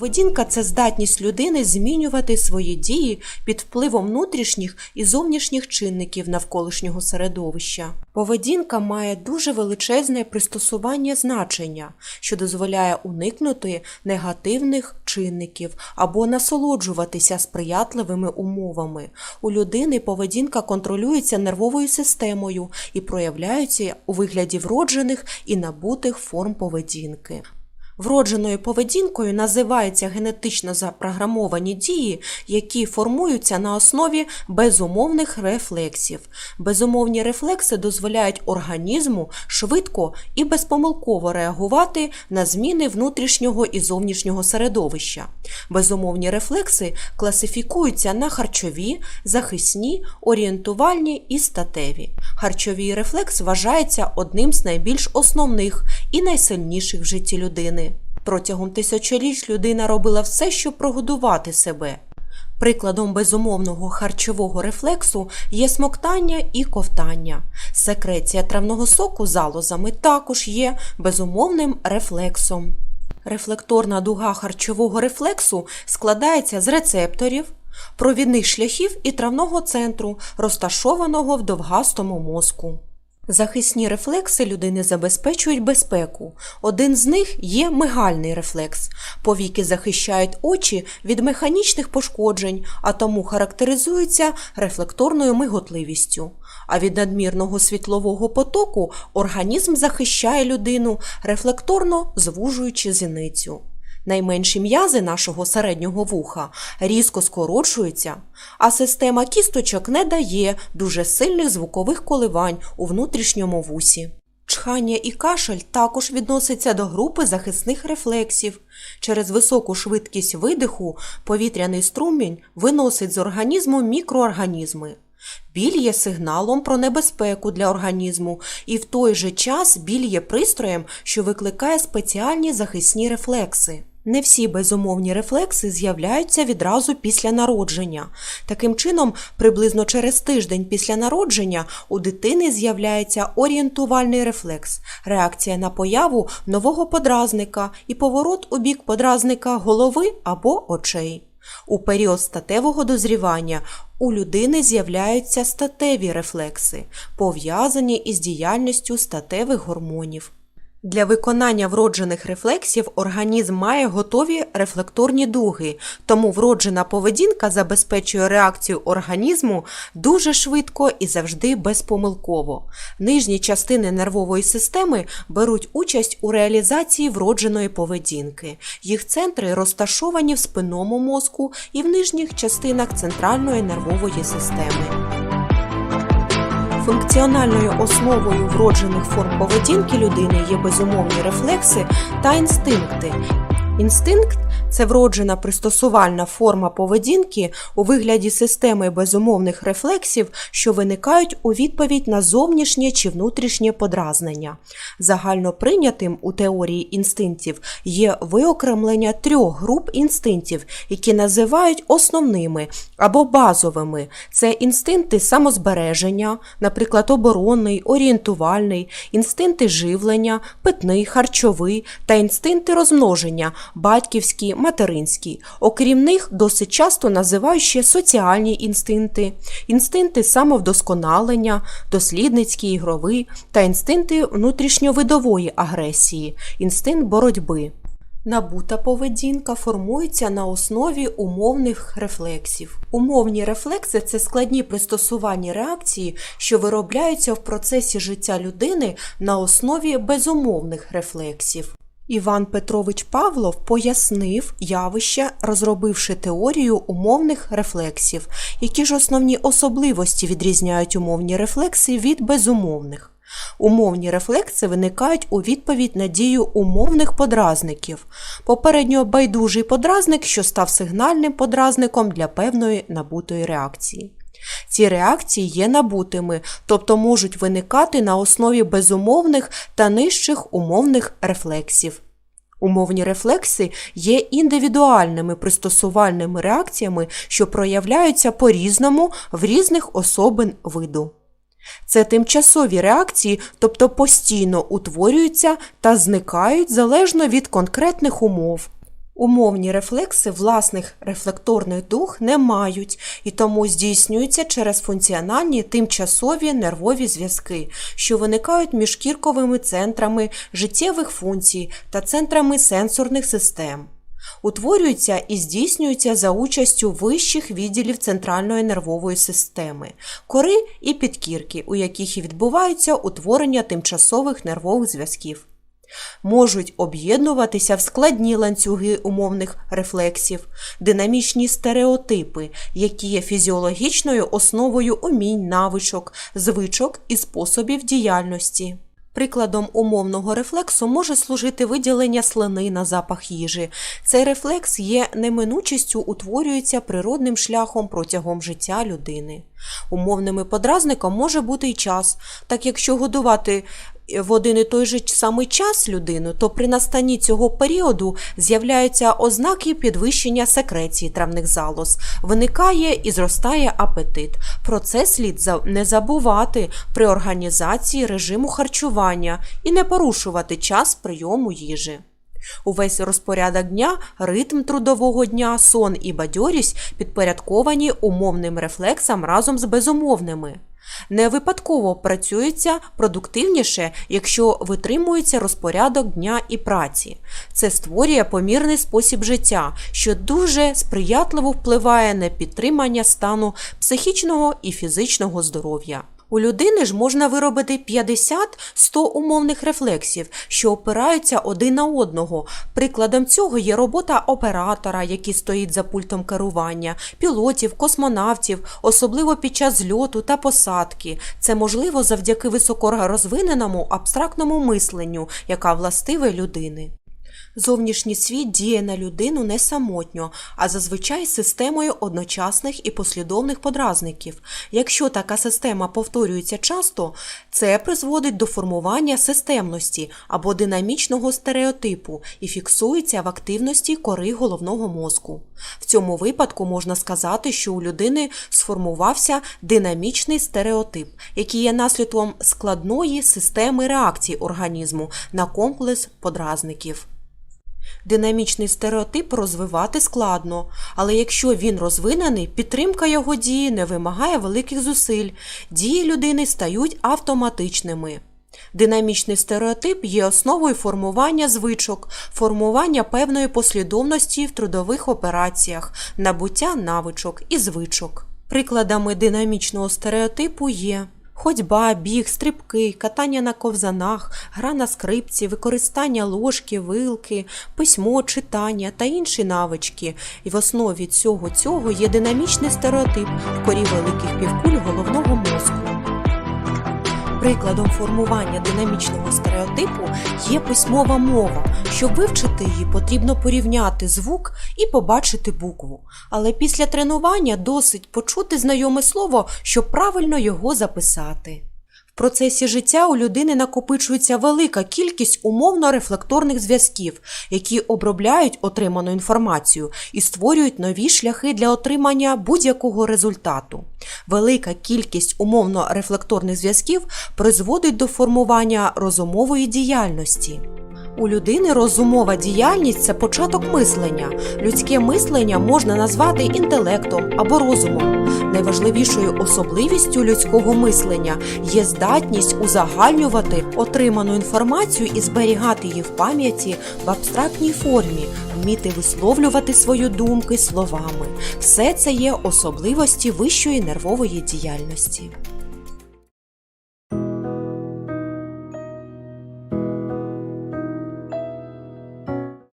Поведінка це здатність людини змінювати свої дії під впливом внутрішніх і зовнішніх чинників навколишнього середовища. Поведінка має дуже величезне пристосування значення, що дозволяє уникнути негативних чинників або насолоджуватися сприятливими умовами. У людини поведінка контролюється нервовою системою і проявляється у вигляді вроджених і набутих форм поведінки. Вродженою поведінкою називаються генетично запрограмовані дії, які формуються на основі безумовних рефлексів. Безумовні рефлекси дозволяють організму швидко і безпомилково реагувати на зміни внутрішнього і зовнішнього середовища. Безумовні рефлекси класифікуються на харчові, захисні, орієнтувальні і статеві. Харчовий рефлекс вважається одним з найбільш основних і найсильніших в житті людини. Протягом тисячоліть людина робила все, щоб прогодувати себе. Прикладом безумовного харчового рефлексу є смоктання і ковтання. Секреція травного соку залозами також є безумовним рефлексом. Рефлекторна дуга харчового рефлексу складається з рецепторів, провідних шляхів і травного центру, розташованого в довгастому мозку. Захисні рефлекси людини забезпечують безпеку. Один з них є мигальний рефлекс. Повіки захищають очі від механічних пошкоджень, а тому характеризуються рефлекторною миготливістю. А від надмірного світлового потоку організм захищає людину, рефлекторно звужуючи зіницю. Найменші м'язи нашого середнього вуха різко скорочуються, а система кісточок не дає дуже сильних звукових коливань у внутрішньому вусі. Чхання і кашель також відносяться до групи захисних рефлексів. Через високу швидкість видиху повітряний струмінь виносить з організму мікроорганізми. Біль є сигналом про небезпеку для організму, і в той же час біль є пристроєм, що викликає спеціальні захисні рефлекси. Не всі безумовні рефлекси з'являються відразу після народження. Таким чином, приблизно через тиждень після народження у дитини з'являється орієнтувальний рефлекс, реакція на появу нового подразника і поворот у бік подразника голови або очей. У період статевого дозрівання у людини з'являються статеві рефлекси, пов'язані із діяльністю статевих гормонів. Для виконання вроджених рефлексів організм має готові рефлекторні дуги, тому вроджена поведінка забезпечує реакцію організму дуже швидко і завжди безпомилково. Нижні частини нервової системи беруть участь у реалізації вродженої поведінки. Їх центри розташовані в спинному мозку і в нижніх частинах центральної нервової системи. Функціональною основою вроджених форм поведінки людини є безумовні рефлекси та інстинкти. Інстинкт це вроджена пристосувальна форма поведінки у вигляді системи безумовних рефлексів, що виникають у відповідь на зовнішнє чи внутрішнє подразнення. Загально прийнятим у теорії інстинктів є виокремлення трьох груп інстинктів, які називають основними або базовими. Це інстинкти самозбереження, наприклад, оборонний, орієнтувальний, інстинкти живлення, питний, харчовий та інстинкти розмноження, батьківські, материнські. Окрім них, досить часто називають ще соціальні інстинкти, інстинкти самовдосконалення, дослідницькі, ігрові та інстинкти внутрішньовидової агресії, інстинкт боротьби. Набута поведінка формується на основі умовних рефлексів. Умовні рефлекси це складні пристосувальні реакції, що виробляються в процесі життя людини на основі безумовних рефлексів. Іван Петрович Павлов пояснив явище, розробивши теорію умовних рефлексів, які ж основні особливості відрізняють умовні рефлекси від безумовних. Умовні рефлекси виникають у відповідь на дію умовних подразників. Попередньо байдужий подразник, що став сигнальним подразником для певної набутої реакції. Ці реакції є набутими, тобто можуть виникати на основі безумовних та нижчих умовних рефлексів. Умовні рефлекси є індивідуальними пристосувальними реакціями, що проявляються по-різному в різних особин виду. Це тимчасові реакції, тобто постійно утворюються та зникають залежно від конкретних умов. Умовні рефлекси власних рефлекторних дух не мають і тому здійснюються через функціональні тимчасові нервові зв'язки, що виникають між кірковими центрами життєвих функцій та центрами сенсорних систем. Утворюються і здійснюються за участю вищих відділів центральної нервової системи, кори і підкірки, у яких і відбувається утворення тимчасових нервових зв'язків можуть об'єднуватися в складні ланцюги умовних рефлексів, динамічні стереотипи, які є фізіологічною основою умінь, навичок, звичок і способів діяльності. Прикладом умовного рефлексу може служити виділення слини на запах їжі. Цей рефлекс є неминучістю утворюється природним шляхом протягом життя людини. Умовним подразником може бути й час, так якщо годувати в один і той же самий час людину, то при настанні цього періоду з'являються ознаки підвищення секреції травних залоз, виникає і зростає апетит. Про це слід не забувати при організації режиму харчування і не порушувати час прийому їжі. Увесь розпорядок дня, ритм трудового дня, сон і бадьорість підпорядковані умовним рефлексам разом з безумовними. Не випадково працюється продуктивніше, якщо витримується розпорядок дня і праці. Це створює помірний спосіб життя, що дуже сприятливо впливає на підтримання стану психічного і фізичного здоров'я. У людини ж можна виробити 50-100 умовних рефлексів, що опираються один на одного. Прикладом цього є робота оператора, який стоїть за пультом керування, пілотів, космонавтів, особливо під час зльоту та посадки. Це можливо завдяки високорозвиненому абстрактному мисленню, яка властиве людини. Зовнішній світ діє на людину не самотньо, а зазвичай системою одночасних і послідовних подразників. Якщо така система повторюється часто, це призводить до формування системності або динамічного стереотипу і фіксується в активності кори головного мозку. В цьому випадку можна сказати, що у людини сформувався динамічний стереотип, який є наслідком складної системи реакцій організму на комплекс подразників. Динамічний стереотип розвивати складно, але якщо він розвинений, підтримка його дії не вимагає великих зусиль, дії людини стають автоматичними. Динамічний стереотип є основою формування звичок, формування певної послідовності в трудових операціях, набуття навичок і звичок. Прикладами динамічного стереотипу є ходьба, біг, стрибки, катання на ковзанах, гра на скрипці, використання ложки, вилки, письмо, читання та інші навички. І в основі цього цього є динамічний стереотип в корі великих півкуль головного мозку. Прикладом формування динамічного стереотипу є письмова мова. Щоб вивчити її, потрібно порівняти звук і побачити букву. Але після тренування досить почути знайоме слово, щоб правильно його записати. Процесі життя у людини накопичується велика кількість умовно-рефлекторних зв'язків, які обробляють отриману інформацію і створюють нові шляхи для отримання будь-якого результату. Велика кількість умовно-рефлекторних зв'язків призводить до формування розумової діяльності. У людини розумова діяльність це початок мислення. Людське мислення можна назвати інтелектом або розумом. Найважливішою особливістю людського мислення є здатність узагальнювати отриману інформацію і зберігати її в пам'яті в абстрактній формі, вміти висловлювати свої думки словами. Все це є особливості вищої нервової діяльності.